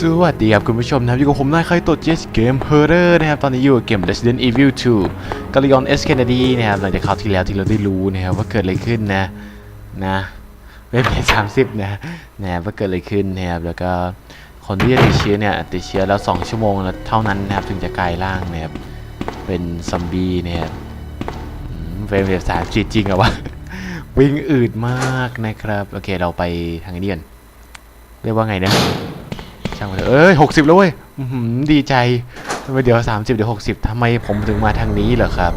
สวัสดีครับคุณผู้ชมนะครับอยู่กับผมนายใครตัวเจสเกมเฮอร์เรอร์นะครับตอนนี้อยู่กับเกม Resident Evil 2กาลิออนเอสเคนเนดีนะครับหลังจากคราวที่แล้วที่เราได้รู้นะครับว่าเกิดอะไรขึ้นนะนะเว็บสามสิบนะนะครับว่าเกิดอะไรขึ้นนะครับแล้วก็คนที่จะติดเชื้อเนี่ยติดเชื้อแล้ว 2 ชั่วโมงแล้วเท่านั้นนะครับถึงจะกลายร่างนะครับเป็นซอมบี้นะครับเฟรมเรทสามจริงเหรอวะวิ่งอืดมากนะครับโอเคเราไปทางนี้ก่อนเรียกว่าไงนะ ช่างมันเถอะเอ้ยหกสิบแล้วเว้ยดีใจทำไมเดี๋ยวสามสิบเดี๋ยวหกสิบทำไมผมถึงมาทางนี้เหรอครับ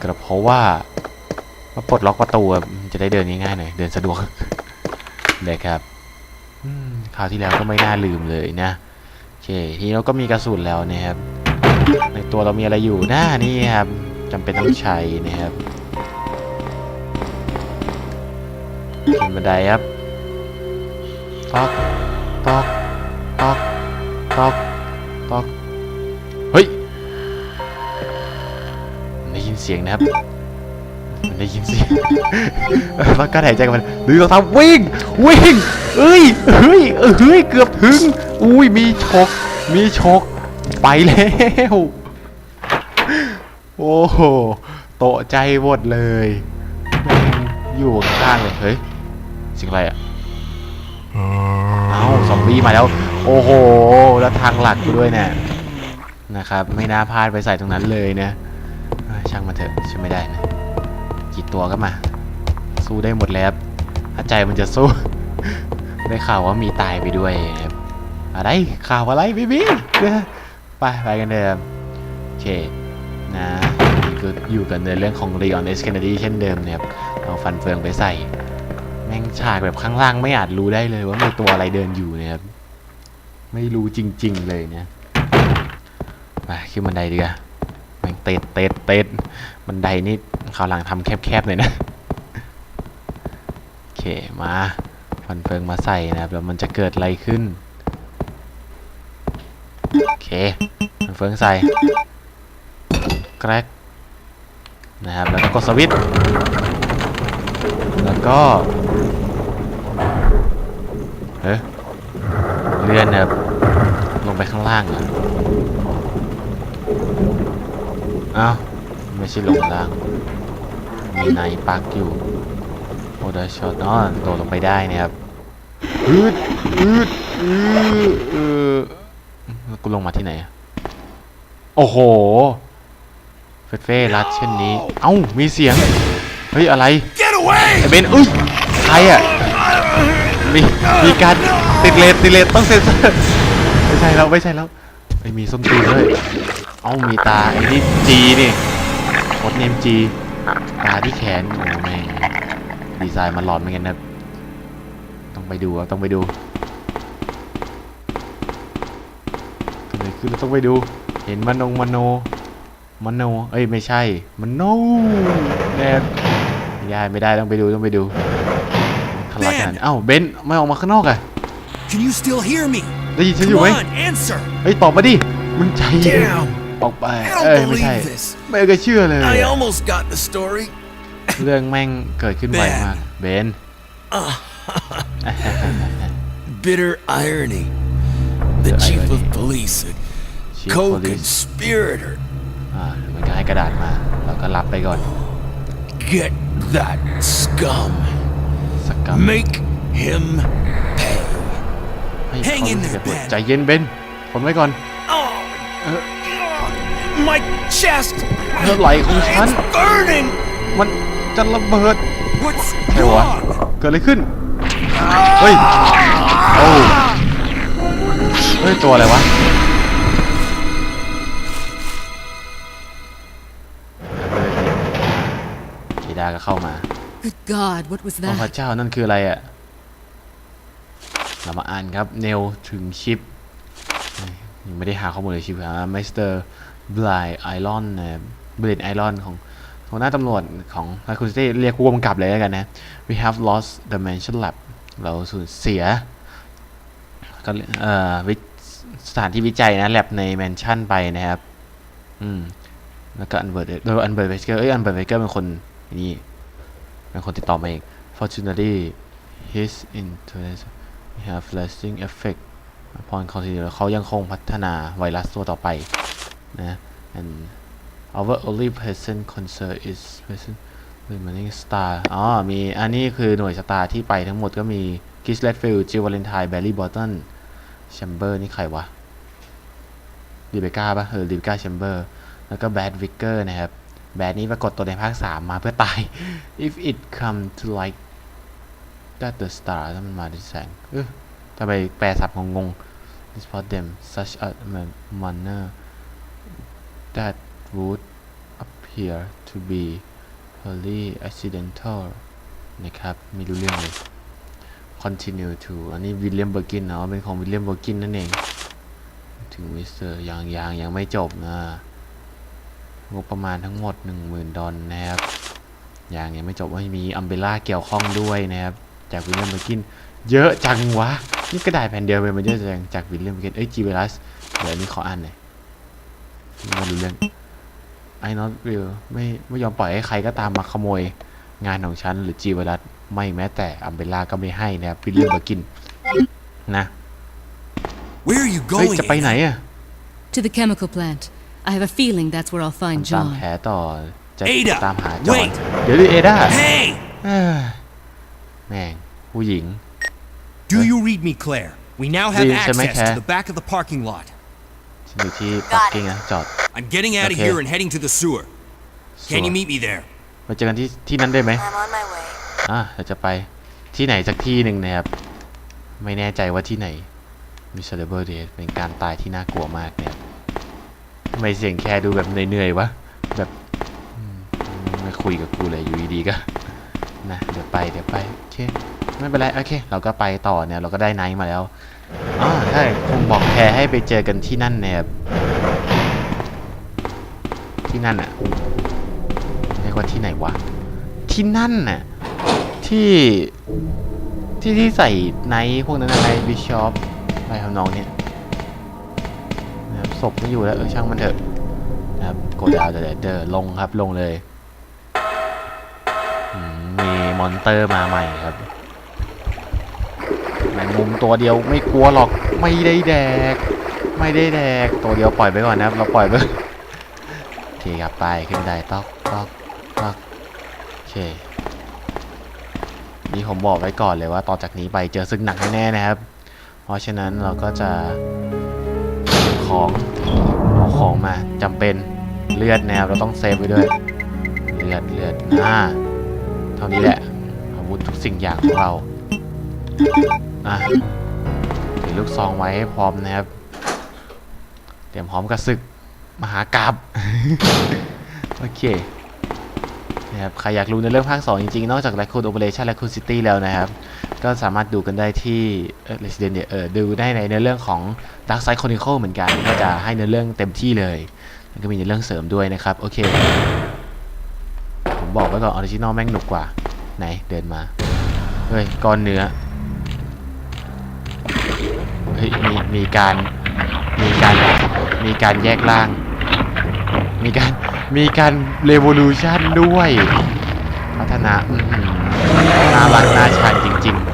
ก็เพราะว่ามาปลดล็อกประตูจะได้เดินง่ายๆหน่อยเดินสะดวกนะครับคราวที่แล้วก็ไม่น่าลืมเลยนะโอเคทีนี้เราก็มีกระสุนแล้วนะครับ ในตัวเรามีอะไรอยู่หน้านี่ครับจำเป็นต้องใช้นะครับขึ้นบันไดครับตอกตอกตอก ตอกตอกเฮ้ยมันได้ยินเสียงนะครับมันได้ยินเสียงมันก็หายใจกันมันดึงรองเท้าวิ่งวิ่งเอ้ยเฮ้ยเฮ้ยเกือบถึงอุ้ยมีชกมีชกไปแล้วโอ้โหโตะใจหมดเลย อยู่ข้างเลยเฮ้ยสิ่งอะไรอะเอ้าซอมบี้มาแล้ว โอ้โห แล้วทางหลักอยู่ด้วยเนี่ยนะครับ ไม่น่าพลาดไปใส่ตรงนั้นเลยนะเอ้ยช่างมาเถอะช่วยไม่ได้นะกี่ตัวก็มา สู้ได้หมดแล้วถ้าใจมันจะสู้ ได้ข่าวว่ามีตายไปด้วยครับอะไรข่าวอะไรพี่พี่นะไปไปกันเดิมโอเคนะก็อยู่กันในเรื่องของ Leon S Kennedy เช่นเดิมนะครับเอาฟันเฟืองไปใส่ แม่งฉากแบบข้างล่างไม่อาจรู้ได้เลยว่ามีตัวอะไรเดินอยู่นะครับ ไม่รู้จริง ๆ เลยเนี่ยไปขึ้นบันไดดีกว่าแม่งเตะเตะเตะบันไดนี่คราวหลังทำแคบๆหน่อยนะโอเคมาฟันเฟืองมาใส่นะครับแล้วมันจะเกิดอะไรขึ้นโอเคฟันเฟืองใส่แกรกนะครับแล้วก็กดสวิตช์แล้วก็เฮ้ยเลื่อนนะครับ ไปข้างล่างเหรออ้าวไม่ใช่ลงล่าง มีไนท์ปักอยู่โอเดอร์ช็อตอ๋อโดดลงไปได้นะครับอืดอืดอืดเออแล้วกูลงมาที่ไหนอะโอ้โห เฟดเฟ่รัดเช่นนี้ เอ้า มีเสียง เฮ้ย อะไร Get away! ไอเบนอุ้ย ใครอะ มี มีการติดเลนติดเลนต้องเซ็นเซอร์ไม่ ใช่แล้วไม่ใช่แล้วไอมีส้นตีนด้วยเอ้ามีตาไอ้นี่จีนี่โคดเนมจีตาที่แขนโอ้แม่งดีไซน์มันหลอนเหมือนกันนะต้องไปดูอะต้องไปดูเกิดอะไรขึ้นต้องไปดู เห็นมโนมโนมโนเอ้ยไม่ใช่มโนแน่ไม่ไม่ได้ต้องไปดูต้องไปดูทะเลาะกันเอ้าเบนไม่ออกมาข้างนอกอะ Can you still hear me? ได้ยินฉันอ Come ยู่ไหม on, answer! เฮ้ยตอบมาดิ มึงใจเย็น Damn! ออกไป I don't เอ้ยไม่ใช่ believe this. ไม่เคยเชื่อเลย I almost got the story. เรื่องแม่งเกิดขึ้นไวมาก เบน Bitter irony. The Bitter chief irony. of police, a Chief co-conspirator. อ่ามันก็ให้กระดาษมาเราก็รับไปก่อน Get that scum. สกกัม Make him pay. ให้ Hang in เขา there, เสียบท Ben. ใจเย็นเบนทนไว้ก่อน Oh! My chest! เลือดไหลของฉัน It's burning! มันจะระเบิด What's ใช่วะ wrong? เกิดอะไรขึ้น เฮ้ย โอ้เฮ้ย ตัวอะไรวะกีดาก็เข้ามา Good God, what was โอ้พระ that? เจ้านั่นคืออะไรอะ เรามาอ่านครับเนลถึงชิปยังไม่ได้หาข้อมูลเลยชิปหาไมสเตอร์บลายไอรอนนะบลิดไอรอนของของหน้าตำรวจของไมคุณซิตี้เรียกผู้กำกับเลยแล้วกันนะ we have lost the mansion lab เราสูญเสียก็เอ่อสถานที่วิจัยนะแลบในแมนชั่นไปนะครับ อืม แล้วก็อันเบิร์ดโดยอันเบิร์ดเวสเกอร์เอ้ยอันเบิร์ดเวสเกอร์เป็นคนนี่เป็นคนติดต่อมาเอง fortunately his interest have lasting effect พรคอนติเนียเขายังคงพัฒนาไวรัสตัวต่อไปนะ and our only present concern is present remaining star อ๋อ มี อันนี้คือหน่วยสตาร์ที่ไปทั้งหมดก็มี k i s l e t f i e l d Jill Valentine Barry Botton Chamber นี่ใครวะดีเบก้าปะเออดีเบก้าแชมเบอร์แล้วก็แบดวิกเกอร์นะครับ แบดนี้ปรากฏตัวในภาค 3 มาเพื่อตาย if it come to like that the star ถ้ามันมาด้วยแสงเออทำไมแปลศัพท์งงๆ this for them such a manner that would appear to be purely accidental นะครับไม่รู้เรื่องเลย continue to อันนี้วิลเลียมเบอร์กินเนาะเป็นของวิลเลียมเบอร์กินนั่นเอง ถึงมิสเตอร์ยังยังยังไม่จบนะงบประมาณทั้งหมด 10,000 ดอลนะครับยังยังไม่จบว่ามีอัมเบล่าเกี่ยวข้องด้วยนะครับ จากวิลเลียมเบอร์กิน เยอะจังวะ นี่กระดาษแผ่นเดียวไปมันเยอะจังจากวิลเลียมเบอร์กิน เอ้ยจีเวลัสเดี๋ยวอันนี้ขออ่านหน่อยไม่รู้เรื่องไอ้นอตวิลไม่ไม่ยอมปล่อยให้ใครก็ตามมาขโมยงานของฉันหรือจีเวลัสไม่แม้แต่อัมเบล่าก็ไม่ให้นะครับวิลเลียมเบอร์กินนะ Where are you เฮ้ย going? จะไปไหน Ada? อะ To the chemical plant. I have a feeling that's where I'll ตา find ม John. แผลต่อจะ Ada ตามหาจอห์น wait เดี๋ยวดิเอด้า Hey! เอ้ยแม่ง ผู้หญิง Do you read me, Claire? We now have Read to make access her- to the back of the parking lot. ฉันอยู่ที่ปักกิ่งนะจอด I'm getting out of Okay. here and heading to the sewer. ส Can วย you meet me there? มาเจอกันที่ที่นั้นได้ไหม I'm on my way. อะเราจะไปที่ไหนสักที่หนึ่งนะครับ ไม่แน่ใจว่าที่ไหน Miserable Death เป็นการตายที่น่ากลัวมากเนี่ยทำไมเสียงแคร์ดูแบบเหนื่อยๆวะแบบอืมไม่คุยกับกูเลยอยู่ดีๆก็นะเดี๋ยวไปเดี๋ยวไปโอเค ไม่เป็นไร โอเค เราก็ไปต่อเนี่ย เราก็ได้ไนท์มาแล้วอ๋อใช่คงบอกแคร์ให้ไปเจอกันที่นั่นเนี่ยที่นั่นอะเรียกว่าที่ไหนวะ ที่นั่นน่ะ ที่ ที่ที่ใส่ไนท์พวกนั้นอะไรบิชอปอะไรทำนองเนี้ยนะครับศพไม่อยู่แล้วเออช่างมันเถอะนะครับโกดาวเดอเดอร์ลงครับลงเลยมีมอนเตอร์มาใหม่ครับ แมงมุมตัวเดียวไม่กลัวหรอกไม่ได้แดก ไม่ได้แดกตัวเดียวปล่อยไปก่อนนะครับ เราปล่อยไปโอเคครับไปขึ้นได้ต๊อกต๊อกต๊อกโอเคนี่ผมบอกไว้ก่อนเลยว่าต่อจากนี้ไปเจอศึกหนักแน่ๆนะครับ เพราะฉะนั้นเราก็จะของเอาของมาจำเป็นเลือดแนวเราต้องเซฟไว้ด้วยเลือดเลือดอ่าเท่านี้แหละอาวุธทุกสิ่งอย่างของเรา อะถือลูกซองไว้ให้พร้อมนะครับ เตรียมพร้อมกับศึก มหากราบโอเคนะครับใครอยากรู้ในเรื่องภาค 2 จริง ๆ นอกจาก Raccoon Operation Raccoon City แล้วนะครับ ก็สามารถดูกันได้ที่เอ่อ Resident เดียเออดูได้ในเนื้อเรื่องของ Dark Side Chronicle เหมือนกัน ก็จะให้เนื้อเรื่องเต็มที่เลย แล้วก็มีในเรื่องเสริมด้วยนะครับ โอเค ผมบอกไว้ก่อนออริจินอลแม่งหนุกกว่า ไหน เดินมา เฮ้ย ก้อนเนื้อ ฮ้ยมีมีการมีการมีการแยกร่าง มีการมีการเร v o l u t i o n ด้วย พัฒนาอื้อหือน่ารักน่าชันจริงๆ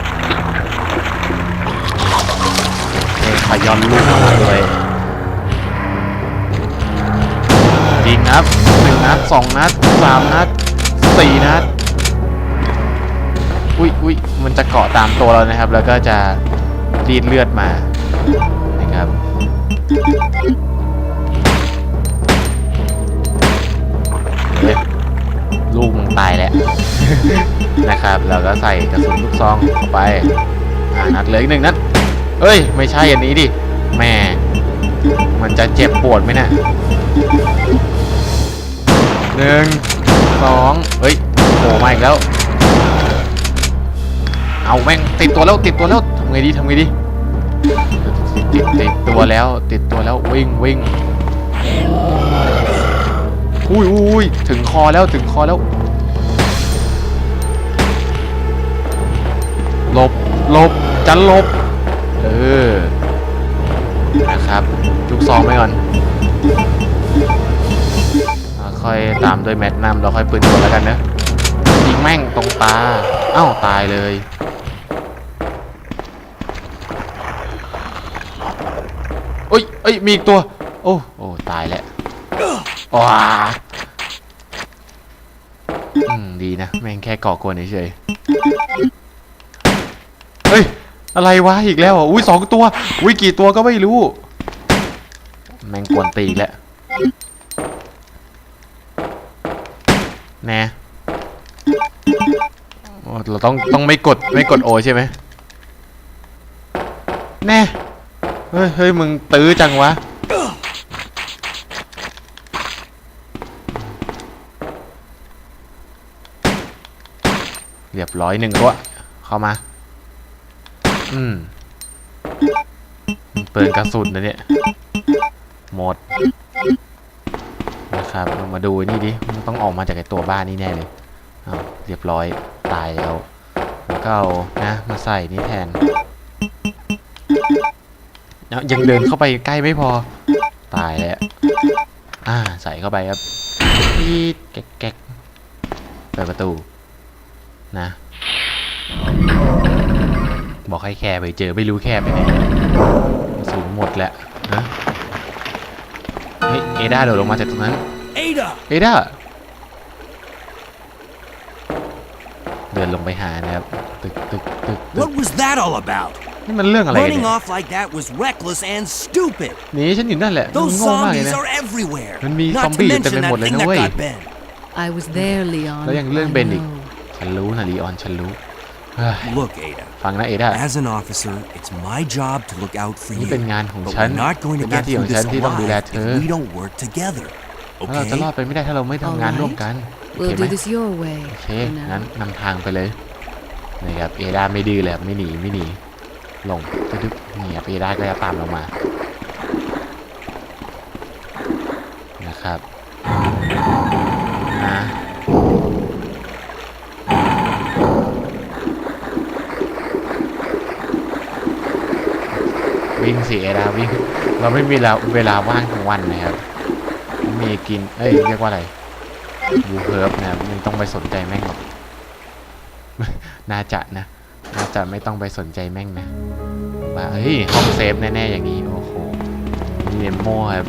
เอ้ขย้อนลูกออกมาเลยจริงครับหนึ่งนัดสองนัดสามนัดสี่นัดอุ้ยอุ้ยมันจะเกาะตามตัวเรานะครับ แล้วก็จะรีดเลือดมา นะครับเฮ้ยลูกมึงตายแล้วนะครับแล้วก็ใส่กระสุนลูกซองเข้าไปอ่านัดเหลยหนึ่งนัดเอ้ย ไม่ใช่อันนี้ดิแม่มันจะเจ็บปวดไหมเนะี่ยหนึ่งสองเฮ้ยโผล่มาอีกแล้ว เอาแม่งติดตัวแล้วติดตัวแล้วทำไงดีทำไงดี ติดติดตัวแล้ว ติดตัวแล้ววิ่งวิ่งอุ้ยอุ้ยถึงคอแล้วถึงคอแล้วหลบหลบจะหลบ เออนะครับลูกซองไปก่อนค่อยตามด้วยแมทนัมแล้วค่อยปืนกลแล้วกันเนอะยิงแม่งตรงตา เอ้าตายเลย อ้ยมีอีกตัว โอ้โอ้ตายแล้วว้าอืมดีนะแม่งแค่ก่อกวนเฉยเฮ้ยอะไรวะอีกแล้วอะอุ้ยสองตัวอุ้ยกี่ตัวก็ไม่รู้ แม่งกวนตีแล้วแน่เราต้องต้องไม่กดไม่กดโอใช่ไหมแน่ เฮ้ยเฮ้ยมึงตื้อจังวะ เรียบร้อยหนึ่งตัวเข้ามา อืมเปิดกระสุนนะเนี่ย หมด นะครับเรามาดูนี่ดิมันต้องออกมาจากไอตัวบ้านนี่แน่เลยอ้าเรียบร้อยตายแล้ว แล้วก็เอานะ มาใส่นี่แทน ยังยังเดินเข้าไปใกล้ไม่พอ ตายแล้วอ่าใส่เข้าไปครับปีดแก๊กแก๊กเปิดประตู นะ บอกให้แคร์ไปเจอไม่รู้แคร์ไปไหนกระสูงหมดแล้วนะเฮ้ยเอด้าโดดลงมาจากตรงนั้น Ada! เอด้าเดินลงไปหานะครับตึกตึกตึกตึก What was that all about? นี่มันเรื่องอะไรกัน Running เนี่ย off like that was reckless and stupid. หนีฉันอยู่นั่นแหละมัน Those โง่มากเลย zombies นะ are everywhere. มันมี Not ซอม to บี้เต็ม mention ไปหมด that เลย thing นะ that เว้ย got Ben. I was there, Leon. แล้วยังเรื่อง I เบนอีก know. ฉันรู้นะลีออนฉันรู้เฮ้ย Look, Ada. ฟังนะเอด้า As an officer, it's my job to look out for นี่ you. เป็นงานของ But ฉัน we're not going เป็ to นหน้า get ที่ขอ through งฉัน this ที่ต้องดูแล alive เธอ if we don't work together. แล้วเราจะรอด Okay? ไปไม่ได้ถ้าเราไม่ทำงาน Alright. ร่วมกันโอ We'll เคไหม do this your way. โอเค for งั้น now. นำทางไปเลยนะครับเอด้าไม่ดื้อเลยครับไม่หนีไม่หนี ลงตึ๊ดๆนี่ครับเอด้ก็จะตามเรามา นะครับนะวิ่งสิเอด้าวิ่งเราไม่มีเวลาเวลาว่างทั้งวันนะครับ มีกิน เอ้ยเรียกว่าอะไรบูเฮิร์บนะไม่ต้องไปสนใจแม่งหรอก น่าจะนะ น่าจะไม่ต้องไปสนใจแม่งนะ ฮ้ยห้องเซฟแน่ๆอย่างนี้ โอ้โหมีเนโมครับ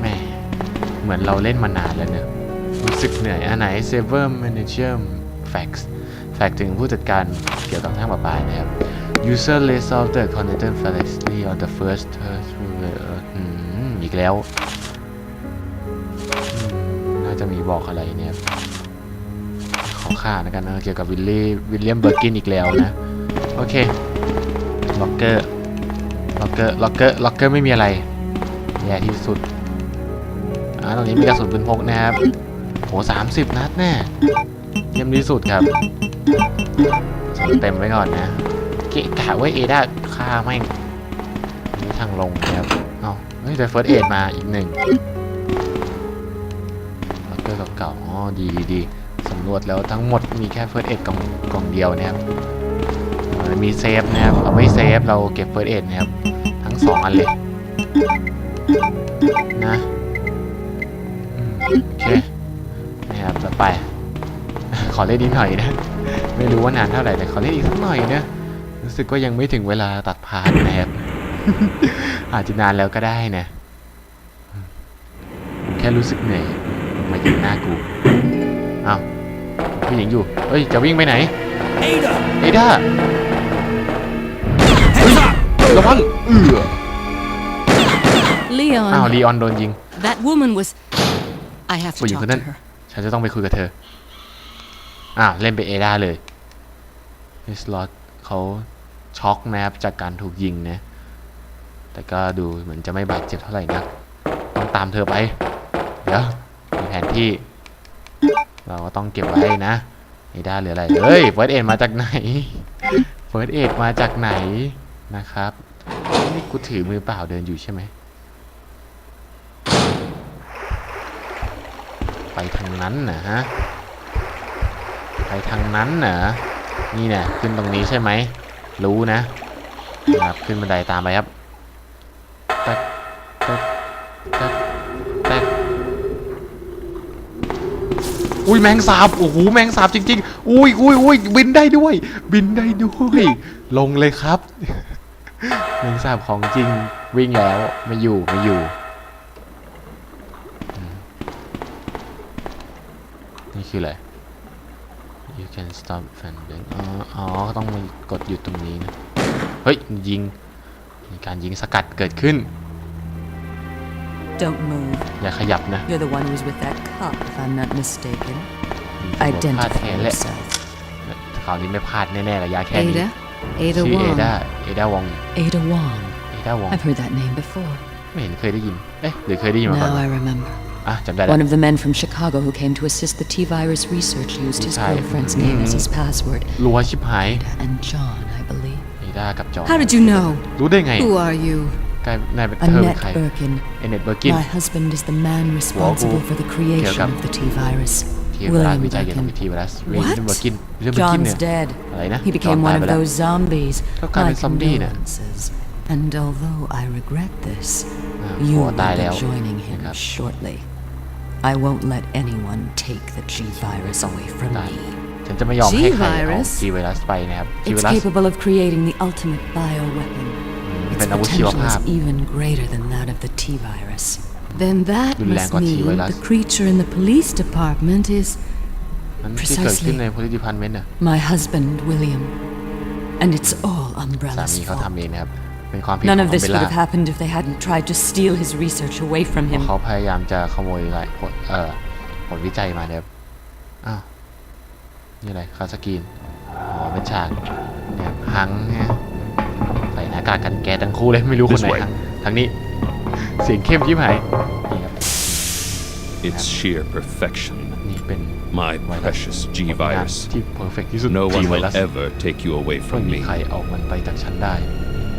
แม่เหมือนเราเล่นมานานแล้วเนอะรู้สึกเหนื่อยอันไหน Server Manager Facts Fact ถึงผู้จัดการเกี่ยวกับทางประปานะครับ User resolve the content flawlessly on the first touch อืมอีกแล้ว น่าจะมีบอกอะไรเนี่ย ขอค่านะกันนะเกี่ยวกับวิลลี่วิลเลียมเบอร์กินอีกแล้วนะ โอเค เกอร์ ล็อกเกอร์ ล็อกเกอร์ ล็อกเกอร์ไม่มีอะไรแย่ที่สุด อ่า ตรงนี้มีกระสุนปืนพกนะครับ โหสามสิบนัดแน่ เยี่ยมที่สุดครับส่งเต็มไว้ก่อนนะ เกะกะไว้เอด้าฆ่าแม่งนี่ทางลงนะครับ เอาเฮ้ยแต่เฟิร์สเอดมาอีกหนึ่งล็อกเกอร์เก่าๆอ๋อ ดีดีดีสำรวจแล้วทั้งหมดมีแค่เฟิร์สเอ็ดกล่องกล่องเดียวนะครับ เอ่อมีเซฟนะครับเอาไว้เซฟเราเก็บเฟิร์สเอ็ดนะครับ ทั้งสองอันเลย นะโอเคนะครับแล้วไป ขอเล่นนิดหน่อยนะ ไม่รู้ว่านานเท่าไหร่แต่ขอเล่นอีกสักหน่อยนะ รู้สึกว่ายังไม่ถึงเวลาตัดพาร์ทนะครับ อาจจะนานแล้วก็ได้นะ แค่รู้สึกเหนื่อยมายืนหน้ากูอ้าวผู้หญิงอยู่เฮ้ย จะวิ่งไปไหน เอด้า ระวังเอือ Leon, อ้าวลีออนโดนยิง that woman was. I have to ผู้หญิง talk คนนั้น to her. ฉันจะต้องไปคุยกับเธอ อ้าว เล่นไปเอด้าเลยมิสลอตเขาช็อกนะครับจากการถูกยิงนะ แต่ก็ดูเหมือนจะไม่บาดเจ็บเท่าไหร่นัก ต้องตามเธอไป เดี๋ยวมีแผนที่ เราก็ต้องเก็บไว้นะเอด้าเหลืออะไรเฮ้ยเฟิร์สเอ็ดมาจากไหนเฟิร์สเอ็ดมาจากไหน นะครับนี่กูถือมือเปล่าเดินอยู่ใช่ไหม ไปทางนั้นนะฮะ ไปทางนั้นนะนี่เนี่ยขึ้นตรงนี้ใช่ไหม รู้นะครับขึ้นบันไดตามไปครับต๊กแต๊กแต๊กแต๊กอุ้ยแมงสาบ โอ้โห แมงสาบจริง ๆ อุ้ยอุ้ยอุ้ยบินได้ด้วย บินได้ด้วย ลงเลยครับ แมงสาบของจริงวิ่งแล้วไม่อยู่ไม่อยู่อืมนี่คืออะไร you can stop funding อ๋ออ๋อต้องมากดหยุดตรงนี้นะ เฮ้ย ยิง มีการยิงสกัดเกิดขึ้น Don't move. อย่าขยับนะ You're the one who's with that cop, if I'm not mistaken. มีตำรวจพลาดแท Identify นแหละ yourself. คราวนี้ไม่พลาดแน่ๆระยะแค่นี้ Ada? Ada ชื่อเอ Wong. ดาเอดาวอง Ada Wong. เอดาวอง I've heard that name before. ไม่เห็นเคยได้ยิน เอ๊ะ หรือเคยได้ยินมาก่อน Now วะ I remember. อ่ะจำได้แล้ว One of the men from Chicago who came to assist the T-virus research used his Right. girlfriend's name as his password. รัวชิบหาย Ada and John, I believe. เอดากับจอห์น How did you know? รู้ได้ไง Who are you? กลายนายเป็นเธอเป็น Annette ใคร Birkin. เอเน็ตเบอร์กิน My husband is the man responsible for the creation Welcome. of the T-virus. ที่เวลา William วิจัยเกี่ยวกับ Birkin. ทีไวรัสเว What? นเบอร์กินเรื่องเบอร์กิน John's เนี่ย dead. อะไรนะ He จอห์น became ตาย one ไป of แล้ว those zombies. ก็กลายเป็น My ซอมบี้น่ะ condolences. And although I regret this, อ่า you ผัว will ตายแล้ว be joining นะ him ครับ shortly. I won't let anyone take the G virus away from ได้ me. ฉันจะไม่ยอมให้ใครเอา G-virus ทีไวรัสไปนะครับทีไว It's รัส capable of creating the ultimate bioweapon. เป็ Its นอาวุธชีว potential ภาพ is even greater than that of the T virus. Then that Yung must language mean virus. the creature in the police department is นั้นที่เกิดขึ้น Precisely. ใน police department น่ะ My husband, William. And it's all สา Umbrella's มีเขา fault. ทำเองนะครับเป็นความผิดข None อง of อัม this เบ would ล่า have happened if they hadn't tried to steal his research away from เพราะ him. เขาพยายามจะขโมยอะไรผลเอ่อผลวิจัยมานะครับอ้าวนี่อะไรคาสกรีนอ๋อเป็นฉากเนี่ยฮังเนี่ยใส่หน้ากากกันแก๊สทั้งคู่เลยไม่รู้คนไหน This way. ฮังทางนี้ เสียงเข้มชิบหายนี่ครับ It's sheer perfection. นี่เป็น My ไวรัส precious ผ G ลงาน virus. ที่เพอร์เฟกที่สุด No G one ไว will รัส ever take you away ไม่ from มี me. ใครเอามันไปจากฉันได้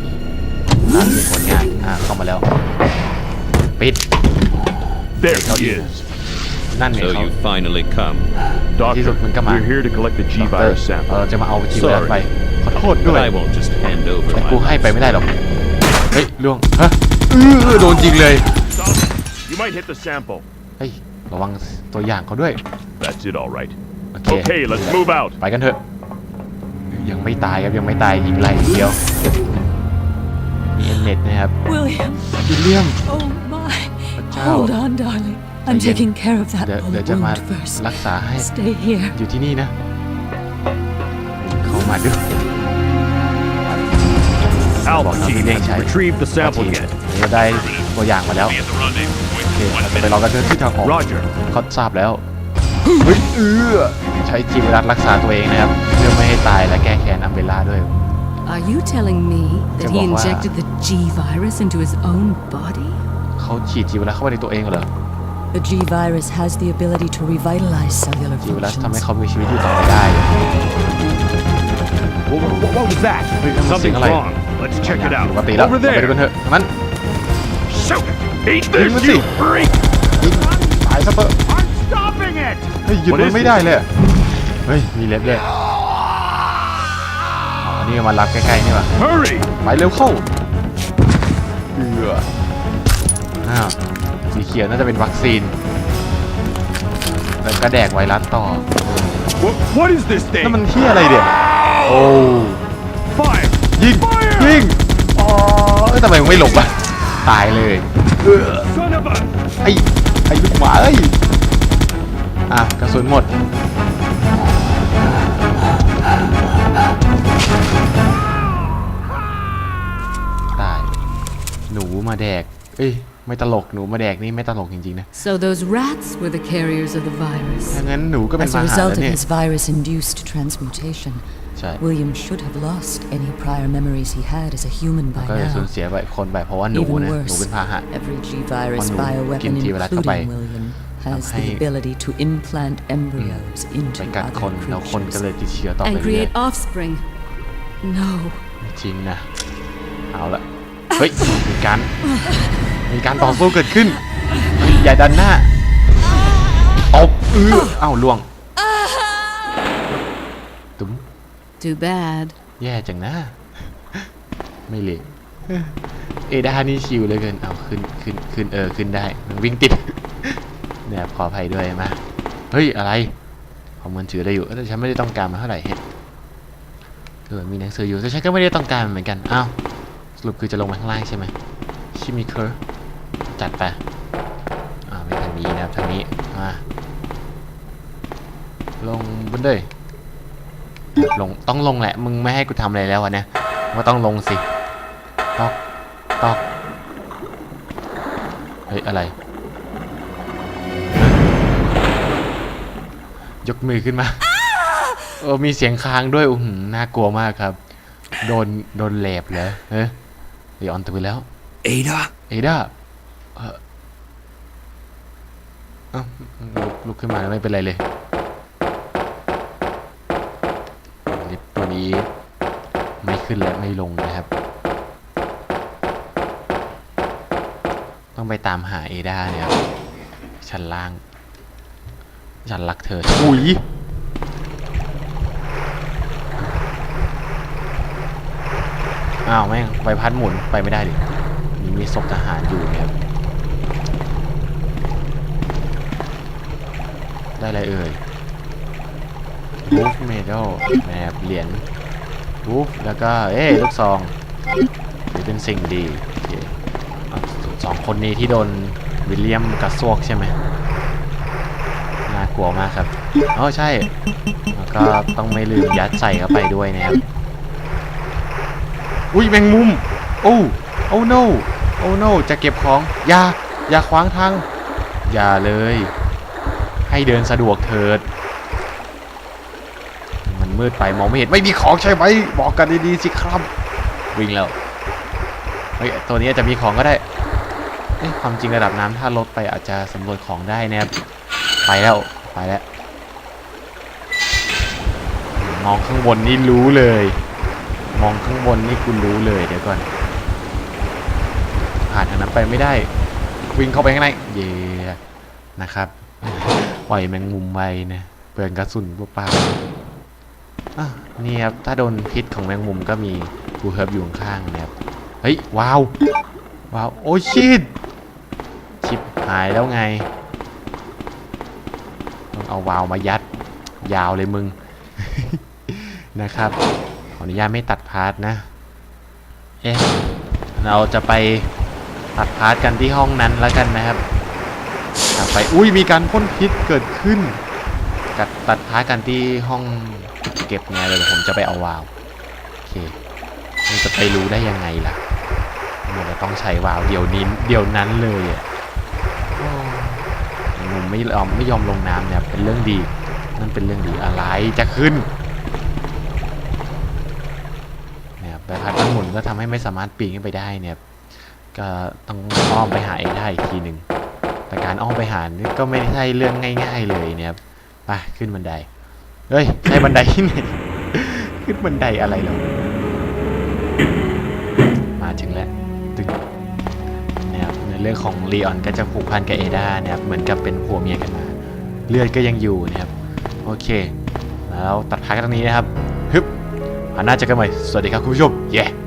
นี่นั่นเป็นผลงานอ่าเข้ามาแล้ว ปิด There เขา he อีก is. นั่นไง So เขา you finally come. ที่สุด Doctor, มันก็มา we're here to collect the ดอก G เตอร์ virus เรา sample. จะมาเอาจีไวรัสไป ขอโทษด้ว But ย I won't just hand over แต่ my กูให้ไป life. ไม่ได้หรอก เฮ้ยล่วงฮะ เออโดนจริงเลย Stop. You might hit the sample. เฮ้ยระวังตัวอย่างเขาด้วย That's it, all right. โอเค Okay, let's move out. ไปกันเถอะ ยังไม่ตายครับยังไม่ตายยิงไล่อย่างเดียวมีเอ็นเน็ตนะครับ William, วิลเลียม oh my. พระเจ้า Hold on, darling. I'm Again. taking care of that เดี๋ยวเดี๋ยว bullet จะมา wound first. รักษาให้ Stay here. อยู่ที่นี่นะ เข้ามาด้วย Alpha Well, team nothing has changed. retrieved the ที sample ม yet. นี่ก็ได้ตัวอย่างมาแล้วโอเคเราจะไปรอกันเดินที่ทางออก Roger. เขาทราบแล้ว เฮ้ยเออใช้จีวรัสรักษาตัวเองนะครับ เพื่อไม่ให้ตายและแก้แค้นอัมเบล่าด้วย Are you telling me that he Chứ bỏ qua. injected the G virus into his own body? เขาฉีดจีวรัสเข้าไปในตัวเองเหรอ The G virus has the ability to revitalize cellular จีวรัสทำให้ functions. เขามีชีวิตอยู่ต่อไปได้ What, what, what was that? Wait, I'm Something's seeing a light. wrong. Let's check it ปก out. ติแล้ว Over เราไปดูกัน there. เถอะงั้น Shoot! Eat Bring this, the you thing. freak! ยิงตายซะเถอะ I'm stopping it! เฮ้ยหยุด What มัน is ไม่ this? ได้เลยอะเฮ้ยมีเล็บด้วยอ๋อนี่มารับใกล้ๆนี่ว่ะ Hurry! ไปเร็วเข้าเอืออ้าวสีเขียวน่าจะเป็นวัคซีน แล้วก็แดกไวรัสต่อ What, what is this นั่นมัน thing? ที่อะไรเดี๋ย โอ้ Fire! ยิงยิงอ๋อเอ้ยทำไมมึงไม่หลบอะตายเลยเออ Son of a... ไอ้ไอ้ลูกหมาเอ้ยอะกระสุนหมดตายหนูมาแดกเอ้ยไม่ตลกหนูมาแดกนี่ไม่ตลกจริงๆนะ So those rats were the carriers of the virus. ถ้างั้นหนูก็เป็น As มา a หา result แล้ว of เนี่ย his virus-induced transmutation, ใช่ William should have lost any prior memories he had as a human by ก็จะสูญ now. เสียไปคนไปเพราะว่าหนู Even นะหนู worse, เป็นพาหะ every G virus Con nụ bioweapon, kim chi vào đã thất bại. including William, has hay- the ability to implant embryos ไป into กัด other คนแล้วคนก็ creatures. เลยติดเชื้อต่อไป And เรื่อย create offspring. No. ๆจริงนะ เอาละ เฮ้ย มีการ มีการต่อสู้เกิดขึ้นเฮ้ยอย่าดันหน้าตบเออเอ้าล่วง ตุ้ม Too bad. แย่จังนะ ไม่เลยเอดานี่ชิวเลยเกิน เอาขึ้นขึ้นขึ้นเออขึ้นได้ มันวิ่งติดเนี่ยขออภัยด้วยมา เฮ้ย อะไรผมมันถือได้อยู่แต่ฉันไม่ได้ต้องการมาเท่าไหร่เฮ้ยเออมีหนังสืออยู่แต่ฉันก็ไม่ได้ต้องการมันเหมือนกัน อ้าว สรุปคือจะลงมาข้างล่างใช่ไหมชิมิเคอร์จัดไปอ่าไม่ทางนี้นะครับทางนี้มาลงบนเลย ลงต้องลงแหละ มึงไม่ให้กูทำอะไรแล้ววะเนี่ยว่าต้องลงสิ ตอก ตอก เฮ้ย อะไร ยกมือขึ้นมา เออ มีเสียงค้างด้วยอือหือน่ากลัวมากครับ โดน โดนแหลบเหรอเฮ้ยเดี๋ยวออนตื่นแล้ว Ada? เอด้าเอ่อเอ้าลุกลุกขึ้นมาแล้วไม่เป็นไรเลยลิฟต์ตัว นี้ไม่ขึ้นและไม่ลงนะครับ ต้องไปตามหาเอด้าเนี่ยครับชั้นล่าง ฉันรักเธออุ้ยอ้าวแม่งใบพัดหมุนไปไม่ได้ดินี่มีศพทหารอยู่เนี่ยครับ ได้อะไรเอ่ย Wolf Medal แมปเหรียญ Wolf แล้วก็เอ้ยลูกซองหรือเป็นสิ่งดีโอเคอะสองคนนี้ที่โดนวิลเลียมกัสซวกใช่ไหมน่ากลัวมากครับอ๋อใช่ แล้วก็ต้องไม่ลืมยัดใส่เข้าไปด้วยนะครับ อุ้ยแมงมุม โอ้โอ้ no โอ้ no จะเก็บของ อย่า อย่าขวางทาง อย่าเลย ให้เดินสะดวกเถิด มันมืดไปมองไม่เห็นไม่มีของใช่ไหมบอกกันดีๆสิครับ วิ่งแล้วเฮ้ยตัวนี้อาจจะมีของก็ได้เอ๊ะความจริงระดับน้ำถ้าลดไปอาจจะสำรวจของได้นะครับไปแล้วไปแล้วมองข้างบนนี่รู้เลย มองข้างบนนี่คุณรู้เลยเดี๋ยวก่อน ผ่านทางนั้นไปไม่ได้ วิ่งเข้าไปข้างในเย่นะครับปล่อยแมงมุมไปนะเปลืองกระสุนเปล่าๆอะ นี่ครับ ถ้าโดนพิษของแมงมุมก็มีบูเฮิร์บอยู่ข้างนะครับ เฮ้ย ว้าว ว้าว โอ้ชิดชิปหายแล้วไง ต้องเอาวาวมายัด ยาวเลยมึง นะครับ ขออนุญาตไม่ตัดพาร์ทนะ เอ๊ะ เราจะไปตัดพาร์ทกันที่ห้องนั้นแล้วกันนะครับกลับไป อุ้ยมีการพ่นพิษเกิดขึ้นกัดตัดพาร์ทกันที่ห้อง เก็บไงเลยเดี๋ยวผมจะไปเอาวาล์วโอเคมันจะไปรู้ได้ยังไงล่ะมันจะต้องใช้วาล์วเดี๋ยวนี้เดี๋ยวนั้นเลยอะโอ้มุมไม่ยอมไม่ยอมลงน้ำเนี่ยเป็นเรื่องดีนั่นเป็นเรื่องดีอะไรจะขึ้นเนี่ยใบพัดมันหมุนก็ทำให้ไม่สามารถปีนขึ้นไปได้เนี่ยก็ต้องอ้อมไปหาเองได้อีกทีหนึ่งแต่การอ้อมไปหานี่ก็ไม่ใช่เรื่องง่าย ๆ เลยเนี่ยไปขึ้นบันได เฮ้ยใช่บันไดที่ไหนขึ้นบันไดอะไรหรอมาถึงแล้วตึงนะครับในเรื่องของลีออนก็จะผูกพันกับเอดานะครับเหมือนกับเป็นผัวเมียกันมาเลือดก็ยังอยู่นะครับโอเค แล้วตัดพักตรงนี้นะครับฮึบหันหน้าเจอกันใหม่สวัสดีครับคุณผู้ชมเย้